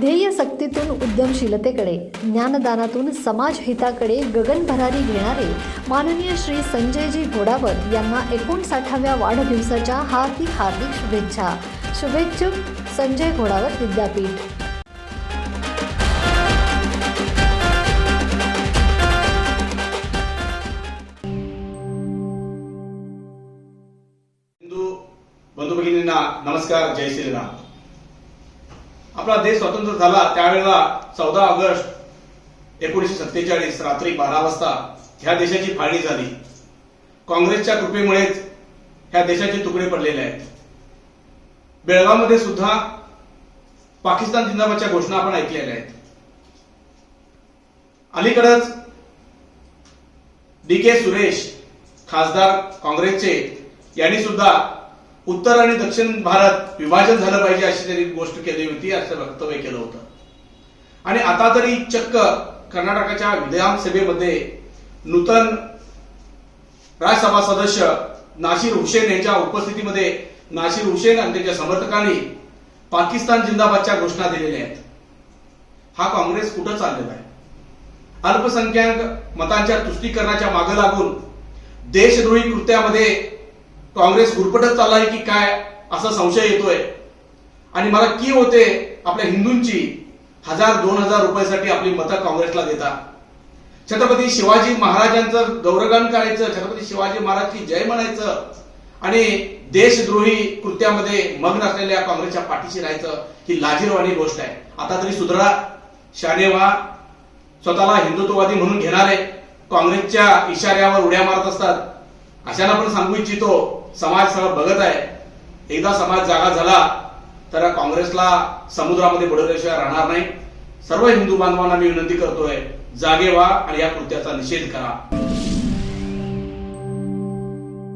ध्येय सक्तीतून उद्यमशीलतेकडे ज्ञानदानातून समाजहिताकडे गगनभरारी घेणारे माननीय श्री संजयजी घोडावत यांना एकोणसाठाव्या वाढदिवसाच्या हार्दिक हार्दिक शुभेच्छा. शुभेच्छुक संजय घोडावत विद्यापीठ. हिंदू बंधू भगिनींना नमस्कार जय श्रीराम. आपला देश स्वतंत्र झाला त्यावेळेला चौदा ऑगस्ट एकोणीसशे सत्तेचाळीस रात्री बारा वाजता ह्या देशाची फाळणी झाली. काँग्रेसच्या कृपेमुळेच ह्या देशाचे तुकडे पडलेले आहेत. बेळगावमध्ये सुद्धा पाकिस्तान जिंदाबादच्या घोषणा आपण ऐकलेल्या आहेत. अलीकडच डी के सुरेश खासदार काँग्रेसचे यांनी सुद्धा उत्तर आणि दक्षिण भारत विभाजन झालं पाहिजे अशी त्यांनी गोष्ट केली होती असं वक्तव्य केलं होतं. आणि आता तरी चक्क कर्नाटकाच्या विधानसभेमध्ये नूतन राज्यसभा सदस्य नाशिर हुसेन यांच्या उपस्थितीमध्ये नाशिर हुसेन आणि त्यांच्या समर्थकांनी पाकिस्तान जिंदाबादच्या घोषणा दिलेल्या आहेत. हा काँग्रेस कुठं चाललेला आहे? अल्पसंख्याक मतांच्या तुष्टीकरणाच्या मागे लागून देशद्रोही कृत्यामध्ये काँग्रेस गुरपटत चाललाय की काय असा संशय येतोय. आणि मला की होते आपल्या हिंदूंची हजार दोन हजार रुपयासाठी आपली मतं काँग्रेसला देतात छत्रपती शिवाजी महाराजांचं गौरवगान करायचं छत्रपती शिवाजी महाराजची जय म्हणायचं आणि देशद्रोही कृत्यामध्ये मग्न असलेल्या काँग्रेसच्या पाठीशी राहायचं ही लाजीरवाणी गोष्ट आहे. आता तरी सुधरा शानेवा स्वतःला हिंदुत्ववादी म्हणून घेणारे काँग्रेसच्या इशाऱ्यावर उड्या मारत असतात. अशाला पण सांगू इच्छितो समाज सगळं बघत आहे. एकदा समाज जागा झाला तर काँग्रेसला समुद्रामध्ये बुडवल्याशिवाय राहणार नाही. सर्व हिंदू बांधवांना मी विनंती करतोय जागे व्हा आणि या कृत्याचा निषेध करा.